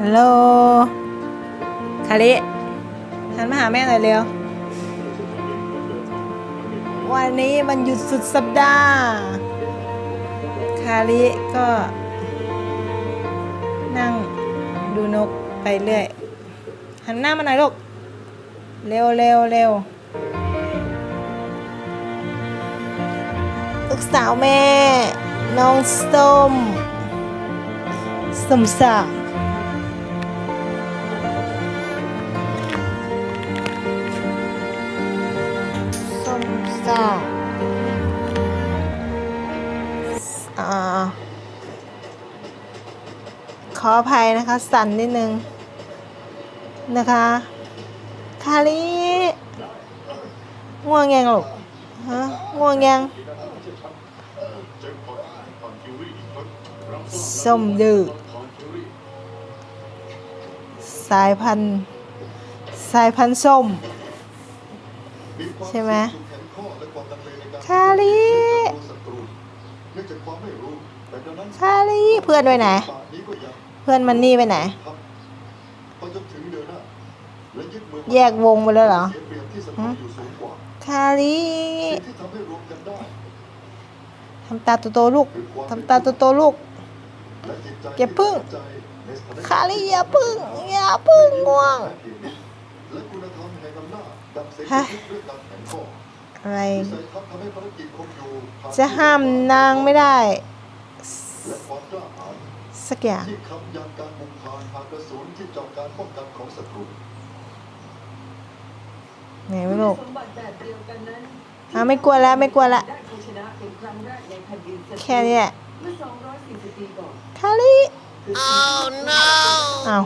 ฮัลคาริหันมาหาแม่หน่อยเร็ว วันนี้มันหยุดสุดสัปดาห์ คาริก็ นั่งดูนกไปเรื่อย หันหน้ามาหน่อยลูก เร็วเร็วเร็วลูกสาวแม่ น้องส้มสมศักดิ์ อ่าขออภัยนะคะ สั่นนิดนึง นะคะคาริง่วงยังลูกฮะง่วงยังส้มดื้อสายพันธุ์สายพันธุ์ส้ม ใช่ไหม คาริคาริเพื่อนไปไหน เพื่อนมันนี่ไปไหนแยกวงไปแล้วเหรอฮะคาริทำตาโตๆลูกทำตาโตๆลูกอย่าพึ่งคาริอย่าพึ่งอย่าพึ่งง่วงฮะ อะไร จะห้ามนางไม่ได้ สักอย่างที่คำยันการบุกผ่านหากระสุนที่เจาะการป้องกันของศัตรูไหนไม่ลูกสมบัติแบบเดียวกันนั้นอะไม่กลัวแล้วไม่กลัวละได้ชัยชนะเป็นครั้งแรกในแผ่นดินสตีแค่นี้แหละเมื่อ240ปีก่อนคาริคือสิ่งที่อ้าว